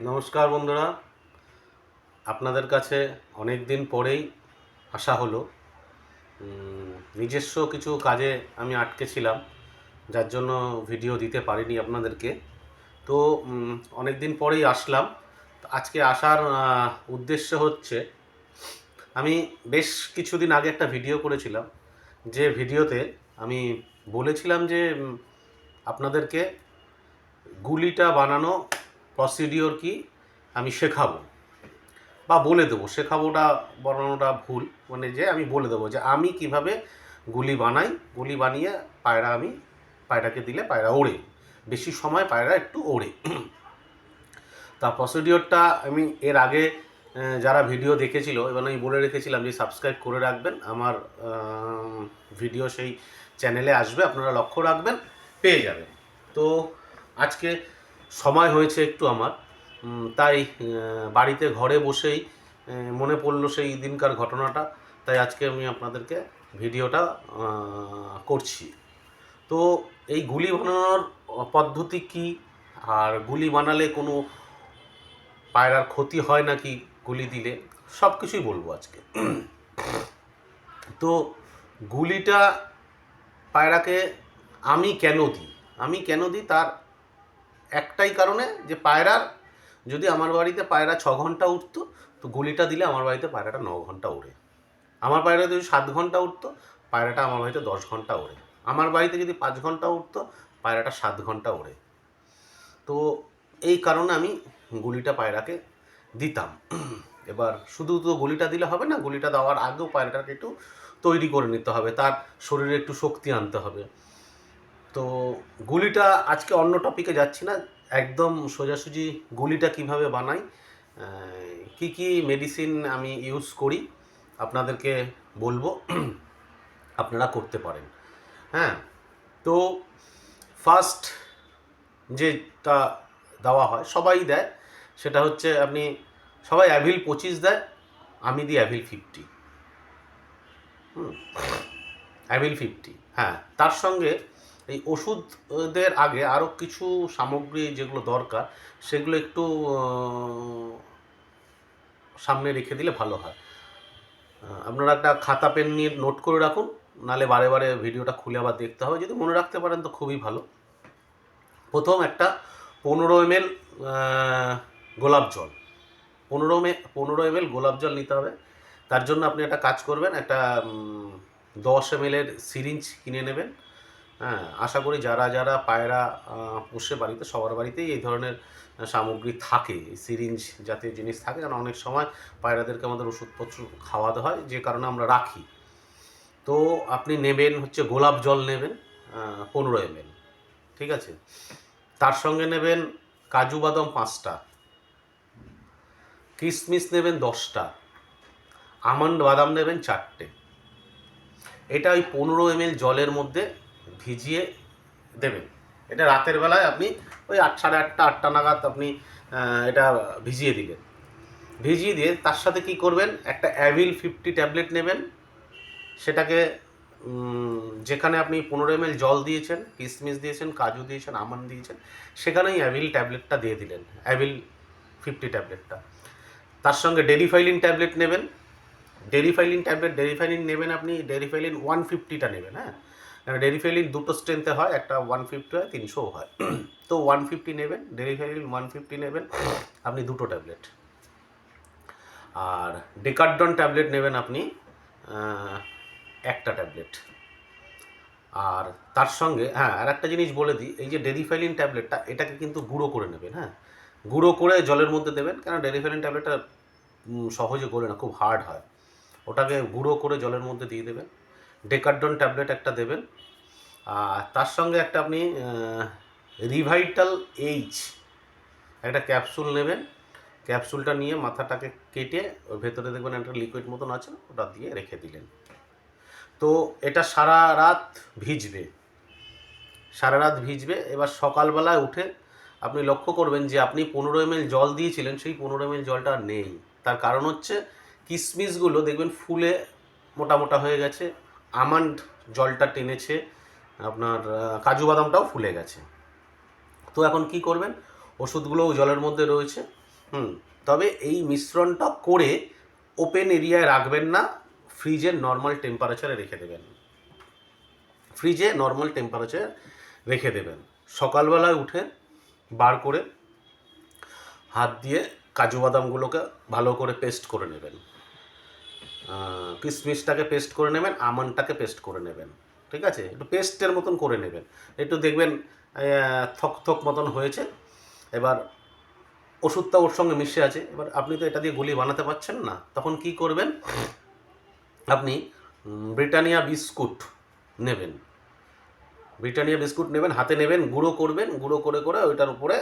নমস্কার বন্ধুরা। আপনাদের কাছে অনেক দিন পরেই আসা হলো নিজস্ব কিছু কাজে আমি আটকে ছিলাম, যার জন্য ভিডিও দিতে পারিনি আপনাদেরকে। তো অনেক দিন পরেই আসলাম। আজকে আসার উদ্দেশ্য হচ্ছে, আমি বেশ কিছুদিন আগে একটা ভিডিও করেছিলাম, যে ভিডিওতে আমি বলেছিলাম যে আপনাদেরকে গুলিটা বানানো প্রসিডিওর কি? আমি শেখাবো। বা বলে দেবো। শেখাবোটা বানানোটা ভুল। মানে যে আমি বলে দেবো যে আমি কীভাবে গুলি বানাই, গুলি বানিয়ে পায়রা আমি, পায়রাকে দিলে পায়রা ওড়ে। বেশি সময় পায়রা একটু ওড়ে। তা প্রসিডিওরটা আমি এর আগে যারা ভিডিও দেখেছিল এবং আমি বলে রেখেছিলাম যে সাবস্ক্রাইব করে রাখবেন। আমার ভিডিও সেই চ্যানেলে আসবে, আপনারা লক্ষ্য রাখবেন, পেয়ে যাবেন। তো আজকে সময় হয়েছে একটু আমার। তাই বাড়িতে ঘরে বসেই মনে পড়ল সেই দিনকার ঘটনাটা। তাই আজকে আমি আপনাদেরকে ভিডিওটা করছি। তো এই গুলি বানানোর পদ্ধতি কি? আর গুলি বানালে কোনো পায়রার ক্ষতি হয় নাকি গুলি দিলে? সব কিছুই বলব আজকে। তো গুলিটা পায়রাকে আমি কেন দিই? আমি কেন দিই? তার একটাই কারণে যে পায়রার, যদি আমার বাড়িতে পায়রা ছ ঘণ্টা উঠতো, তো গুলিটা দিলে আমার বাড়িতে পায়রাটা ন ঘণ্টা ওড়ে। আমার পায়রা যদি সাত ঘণ্টা উঠতো, পায়রাটা আমার বাড়িতে দশ ঘণ্টা ওড়ে। আমার বাড়িতে যদি পাঁচ ঘণ্টা উঠতো, পায়রাটা সাত ঘণ্টা ওড়ে। তো এই কারণে আমি গুলিটা পায়রাকে দিতাম। এবার শুধু তো গুলিটা দিলে হবে না, গুলিটা দেওয়ার আগেও পায়রাটাকে একটু তৈরি করে নিতে হবে, তার শরীরে একটু শক্তি আনতে হবে। তো গুলিটা আজকে অন্য টপিকে যাচ্ছি না, একদম সোজাসুজি গুলিটা কীভাবে বানাই কি কি মেডিসিন আমি ইউজ করি, আপনাদেরকে বলব, আপনারা করতে পারেন। হ্যাঁ তো ফার্স্ট যেটা দেওয়া হয়, সবাই দেয়, সেটা হচ্ছে আপনি, সবাই অ্যাভিল পঁচিশ দেয়, আমি দিই অ্যাভিল ফিফটি হুম অ্যাভিল ফিফটি হ্যাঁ তার সঙ্গে এই ওষুধদের আগে আরও কিছু সামগ্রী যেগুলো দরকার, সেগুলো একটু সামনে রেখে দিলে ভালো হয়। আপনারা একটা খাতা, পেন নিয়ে নোট করে রাখুন, নালে বারে বারে ভিডিওটা খুলে আবার দেখতে হবে। যদি মনে রাখতে পারেন তো খুবই ভালো। প্রথম একটা পনেরো এম এল গোলাপ জল। পনেরো মে পনেরো এম এল গোলাপ জল নিতে হবে। তার জন্য আপনি একটা কাজ করবেন, একটা দশ এম এর সিরিঞ্জ কিনে নেবেন। হ্যাঁ আশা করি যারা যারা পায়রা পোষে বাড়িতে, সবার বাড়িতেই এই ধরনের সামগ্রী থাকে, সিরিঞ্জ জাতীয় জিনিস থাকে। কারণ অনেক সময় পায়রাদেরকে আমাদের ওষুধপত্র খাওয়াতে হয়, যে কারণে আমরা রাখি। তো আপনি নেবেন হচ্ছে গোলাপ জল নেবেন পনেরো এম ঠিক আছে? তার সঙ্গে নেবেন কাজু বাদাম পাঁচটা কিশমিশ নেবেন দশটা, আমন্ড বাদাম নেবেন চারটে। এটা ওই পনেরো এম জলের মধ্যে ভিজিয়ে দেবেন। এটা রাতের বেলায় আপনি ওই আট, সাড়ে আটটা আটটা নাগাদ আপনি এটা ভিজিয়ে দিলেন ভিজিয়ে দিয়ে তার সাথে কি করবেন? একটা অ্যাভিল ফিফটি ট্যাবলেট নেবেন। সেটাকে যেখানে আপনি পনেরো এম জল দিয়েছেন কিশমিশ দিয়েছেন, কাজু দিয়েছেন আমন্ড দিয়েছেন, সেখানেই অ্যাভিল ট্যাবলেটটা দিয়ে দিলেন। অ্যাভিল ফিফটি ট্যাবলেটটা তার সঙ্গে ডেরিফাইলিন ট্যাবলেট নেবেন। ডেরিফাইলিন ট্যাবলেট ডেরিফাইলিন নেবেন আপনি ডেরিফাইলিন ওয়ান ফিফটিটা নেবেন হ্যাঁ? ডেরিফাইলিন দুটো স্ট্রেংথে হয়, একটা ওয়ান ফিফটি হয় তিনশো হয়। তো ওয়ান ফিফটি নেবেন ডেরিফাইলিন ওয়ান ফিফটি নেবেন, আপনি দুটো ট্যাবলেট আর ডেকার্ডন ট্যাবলেট নেবেন আপনি একটা ট্যাবলেট আর তার সঙ্গে হ্যাঁ আর একটা জিনিস বলে দিই, এই যে ডেরিফাইলিন ট্যাবলেটটা এটাকে কিন্তু গুঁড়ো করে নেবেন হ্যাঁ। গুঁড়ো করে জলের মধ্যে দেবেন কারণ ডেরিফাইলিন ট্যাবলেটটা সহজে গলে না, খুব হার্ড হয়। ওটাকে গুঁড়ো করে জলের মধ্যে দিয়ে দেবেন। ডেকার্ডন ট্যাবলেট একটা দেবেন। আর তার সঙ্গে একটা আপনি রিভাইটাল এইচ একটা ক্যাপসুল নেবেন। ক্যাপসুলটা নিয়ে মাথাটাকে কেটে ওর ভেতরে দেখবেন একটা লিকুইড মতন আছে ওটা দিয়ে রেখে দিলেন। তো এটা সারা রাত ভিজবে। সারা রাত ভিজবে। এবার সকালবেলায় উঠে আপনি লক্ষ্য করবেন যে আপনি পনেরো এম জল দিয়েছিলেন, সেই পনেরো এম জলটা নেই। তার কারণ হচ্ছে কিশমিশগুলো দেখবেন ফুলে মোটা মোটা হয়ে গেছে। আমন্ড জলটা টেনেছে, আপনার কাজু বাদামটাও ফুলে গেছে। তো এখন কি করবেন? ওষুধগুলোও জলের মধ্যে রয়েছে, হুম, তবে এই মিশ্রণটা করে ওপেন এরিয়ায় রাখবেন না ফ্রিজের নর্মাল টেম্পারেচারে রেখে দেবেন। ফ্রিজে নর্মাল টেম্পারেচার রেখে দেবেন। সকালবেলায় উঠে বার করে হাত দিয়ে কাজু বাদামগুলোকে ভালো করে পেস্ট করে নেবেন। কিশমিশটাকে পেস্ট করে নেবেন আমনটাকে পেস্ট করে নেবেন, ঠিক আছে? একটু পেস্টের মতন করে নেবেন। একটু দেখবেন থক থক মতন হয়েছে। এবার ওষুধটা ওর সঙ্গে মিশে আছে। এবার আপনি তো এটা দিয়ে গুলি বানাতে পারছেন না। তখন কি করবেন? আপনি ব্রিটানিয়া বিস্কুট নেবেন। ব্রিটানিয়া বিস্কুট নেবেন, হাতে নেবেন, গুঁড়ো করবেন, গুঁড়ো করে করে ওইটার উপরে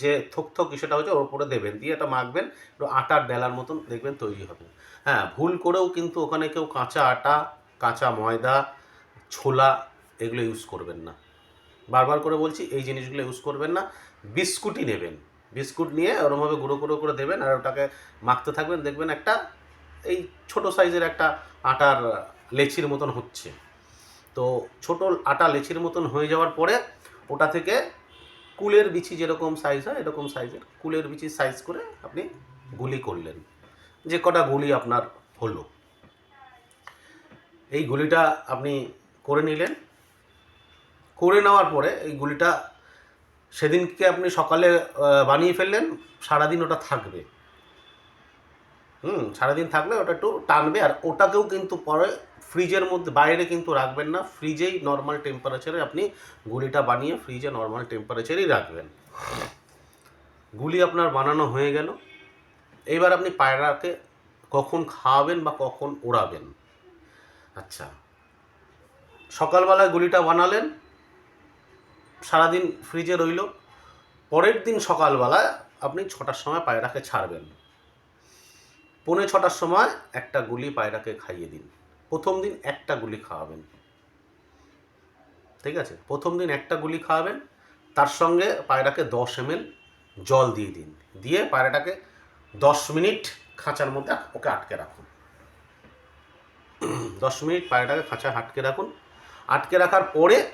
যে থক থক সেটা হচ্ছে ওর উপরে দেবেন। দিয়ে এটা মাখবেন, একটু আটার ডেলার মতন দেখবেন তৈরি হবে। হ্যাঁ ভুল করেও কিন্তু ওখানে কেউ কাঁচা আটা, কাঁচা ময়দা, ছোলা এগুলো ইউজ করবেন না। বারবার করে বলছি, এই জিনিসগুলো ইউজ করবেন না। বিস্কুটই নেবেন। বিস্কুট নিয়ে ওরমভাবে গুঁড়ো গুঁড়ো করে দেবেন আর ওটাকে মাখতে থাকবেন, দেখবেন একটা এই ছোট সাইজের একটা আটার লেচির মতন হচ্ছে। তো ছোট আটা লেচির মতন হয়ে যাওয়ার পরে ওটা থেকে কুলের বিচি যেরকম সাইজ হয়, এরকম সাইজের কুলের বিচি সাইজ করে আপনি গুলি করলেন। যে কটা গুলি আপনার হলো। এই গুলিটা আপনি করে নিলেন। করে নেওয়ার পরে এই গুলিটা সেদিনকে আপনি সকালে বানিয়ে ফেললেন, সারাদিন ওটা থাকবে। হুম, সারাদিন থাকলে ওটা একটু টানবে, আর ওটাকেও কিন্তু পরে ফ্রিজের মধ্যে, বাইরে কিন্তু রাখবেন না, ফ্রিজেই নর্মাল টেম্পারেচারে আপনি গুলিটা বানিয়ে ফ্রিজে নর্মাল টেম্পারেচারেই রাখবেন। গুলি আপনার বানানো হয়ে গেল। এইবার আপনি পায়রাকে কখন খাওয়াবেন বা কখন ওড়াবেন। আচ্ছা সকালবেলায় গুলিটা বানালেন, সারাদিন ফ্রিজে রইল, পরের দিন সকালবেলায় আপনি ছটার সময় পায়রাকে ছাড়বেন। পৌনে ছটার সময় একটা গুলি পায়রাকে খাইয়ে দিন। প্রথম দিন একটা গুলি খাওয়াবেন। ঠিক আছে? প্রথম দিন একটা গুলি খাওয়াবেন, তার সঙ্গে পায়রাকে দশ এম জল দিয়ে দিন। দিয়ে পায়রাটাকে দশ মিনিট খাঁচার মধ্যে ওকে আটকে রাখুন। দশ মিনিট পায়রাটাকে খাঁচা আটকে রাখুন। আটকে রাখার পরে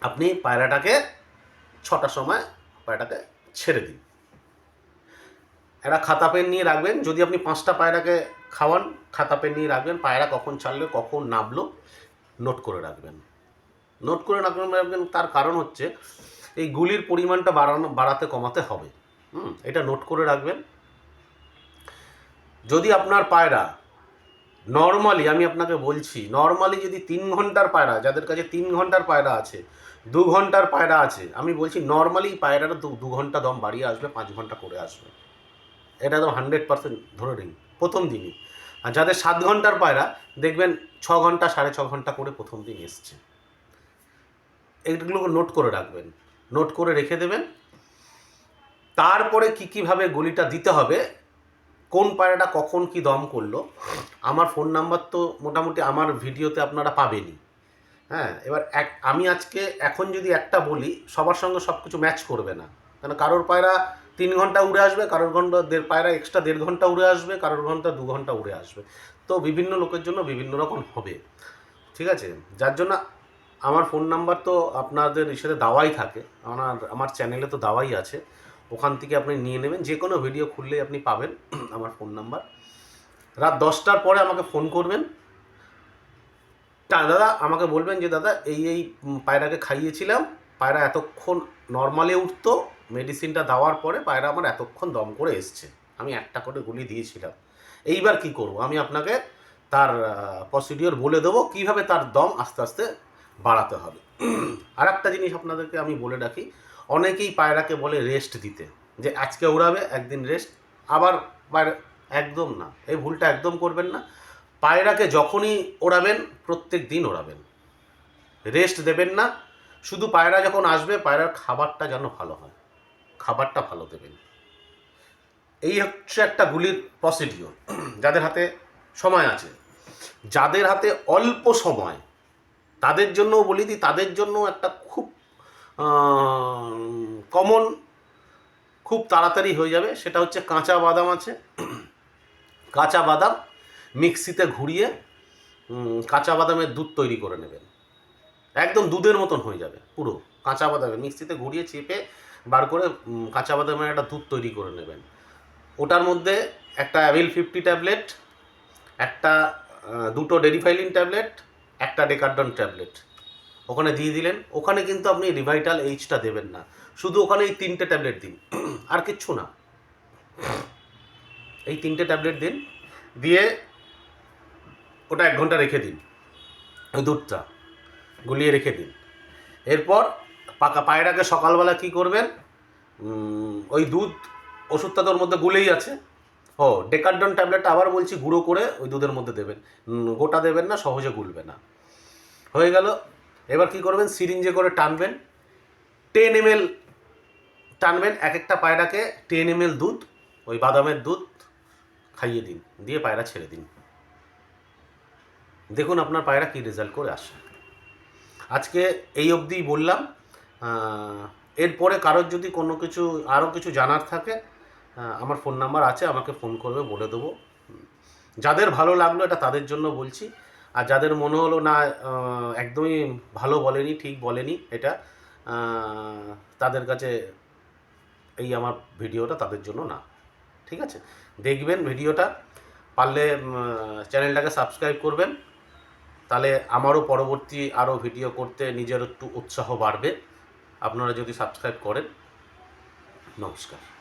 আপনি পায়রাটাকে ছটার সময় পায়রাটাকে ছেড়ে দিন। একটা খাতা পেন নিয়ে রাখবেন। যদি আপনি পাঁচটা পায়রাকে খাওয়ান, খাতা পেন নিয়ে রাখবেন। পায়রা কখন ছাড়লো, কখন নামলো নোট করে রাখবেন। নোট করে রাখবেন রাখবেন, তার কারণ হচ্ছে এই গুলির পরিমাণটা বাড়ানো, বাড়াতে, কমাতে হবে। হুম, এটা নোট করে রাখবেন। যদি আপনার পায়রা নর্মালি, আমি আপনাকে বলছি, নর্মালি যদি তিন ঘণ্টার পায়রা, যাদের কাছে তিন ঘণ্টার পায়রা আছে, দু ঘণ্টার পায়রা আছে, আমি বলছি নর্মালি পায়রাটা দু ঘণ্টা দম বাড়িয়ে আসবে, পাঁচ ঘণ্টা করে আসবে। এটা তো হান্ড্রেড পার্সেন্ট ধরে নিন, প্রথম দিনই। আর যাদের সাত ঘণ্টার পায়রা, দেখবেন ছ ঘণ্টা, সাড়ে ছ ঘণ্টা করে প্রথম দিন এসছে। এইগুলোকে নোট করে রাখবেন। নোট করে রেখে দেবেন। তারপরে কী কীভাবে গলিটা দিতে হবে, কোন পায়রাটা কখন কি দম করল, আমার ফোন নাম্বার তো মোটামুটি আমার ভিডিওতে আপনারা পাবেনই। হ্যাঁ এবার এক, আমি আজকে এখন যদি একটা বলি, সবার সঙ্গে সব কিছু ম্যাচ করবে না। কেন, কারোর পায়রা তিন ঘণ্টা উড়ে আসবে, কারোর ঘণ্টা দেড়, পায়রা এক্সট্রা দেড় ঘণ্টা উড়ে আসবে, কারোর ঘণ্টা দু ঘণ্টা উড়ে আসবে। তো বিভিন্ন লোকের জন্য বিভিন্ন রকম হবে। ঠিক আছে? যার জন্য আমার ফোন নাম্বার তো আপনাদের ইসেতে দাওয়াই থাকে। আমার আমার চ্যানেলে তো দাওয়াই আছে। ওখান থেকে আপনি নিয়ে নেবেন। যে কোনো ভিডিও খুললেই আপনি পাবেন আমার ফোন নাম্বার রাত দশটার পরে আমাকে ফোন করবেন। দাদা, আমাকে বলবেন যে, দাদা, এই এই পায়রাকে খাইয়েছিলাম। পায়রা এতক্ষণ নর্মালে উঠতো মেডিসিনটা দেওয়ার পরে পায়রা আমার এতক্ষণ দম করে এসছে। আমি একটা করে গুলি দিয়েছিলাম। এইবার কি করব? আমি আপনাকে তার প্রসিডিওর বলে দেবো, কীভাবে তার দম আস্তে আস্তে বাড়াতে হবে। আর একটা জিনিস আপনাদেরকে আমি বলে রাখি, অনেকেই পায়রাকে বলে রেস্ট দিতে, যে আজকে উড়াবে, একদিন রেস্ট আবার পায়রা, একদম না। এই ভুলটা একদম করবেন না। পায়রাকে যখনই ওড়াবেন, প্রত্যেক দিন ওড়াবেন। রেস্ট দেবেন না শুধু পায়রা যখন আসবে, পায়রার খাবারটা যেন ভালো হয়। খাবারটা ভালো দেবেন। এই হচ্ছে একটা গুলির প্রসিডিওর যাদের হাতে সময় আছে, যাদের হাতে অল্প সময়, তাদের জন্যও বলি দিই তাদের জন্য একটা খুব কমন খুব তাড়াতাড়ি হয়ে যাবে। সেটা হচ্ছে কাঁচা বাদাম আছে। কাঁচা বাদাম মিক্সিতে ঘুরিয়ে কাঁচা বাদামের দুধ তৈরি করে নেবেন। একদম দুধের মতন হয়ে যাবে, পুরো। কাঁচা বাদামে, মিক্সিতে ঘুরিয়ে চেপে বার করে কাঁচা বাদামের একটা দুধ তৈরি করে নেবেন। ওটার মধ্যে একটা অ্যাভিল ফিফটি ট্যাবলেট একটা দুটো ডেরিফাইলিন ট্যাবলেট একটা ডেকারডন ট্যাবলেট ওখানে দিয়ে দিলেন। ওখানে কিন্তু আপনি রিভাইটাল এইচটা দেবেন না। শুধু ওখানে এই তিনটে ট্যাবলেট দিন। আর কিচ্ছু না। এই তিনটে ট্যাবলেট দিন। দিয়ে ওটা এক ঘণ্টা রেখে দিন। দুধটা। গুলিয়ে রেখে দিন। এরপর পাকা পায়রাকে সকালবেলা কি করবেন? ওই দুধ ওষুধটা তোর মধ্যে গুলেই আছে। ও ডেকারডন ট্যাবলেটটা আবার বলছি গুঁড়ো করে ওই দুধের মধ্যে দেবেন। গোটা দেবেন না, সহজে গুলবে না। হয়ে গেল। এবার কি করবেন? সিরিঞ্জে করে টানবেন। টেন এম টানবেন এক একটা পায়রাকে। টেন এম দুধ, ওই বাদামের দুধ খাইয়ে দিন। দিয়ে পায়রা ছেড়ে দিন। দেখুন আপনার পায়রা কী রেজাল্ট করে আসে। আজকে এই অবধিই বললাম এরপরে কারোর যদি কোনো কিছু আরও কিছু জানার থাকে আমার ফোন নাম্বার আছে, আমাকে ফোন করবে, বলে দেবো। যাদের ভালো লাগল এটা তাদের জন্য বলছি, আর যাদের মনে হলো না একদমই ভালো বলেনি, ঠিক বলেনি এটা তাদের কাছে এই আমার ভিডিওটা তাদের জন্য না, ঠিক আছে? দেখবেন ভিডিওটা, পারলে চ্যানেলটাকে সাবস্ক্রাইব করবেন। তাহলে আমারও পরবর্তী আরও ভিডিও করতে নিজের একটু উৎসাহ বাড়বে। আপনারা যদি সাবস্ক্রাইব করেন, নমস্কার।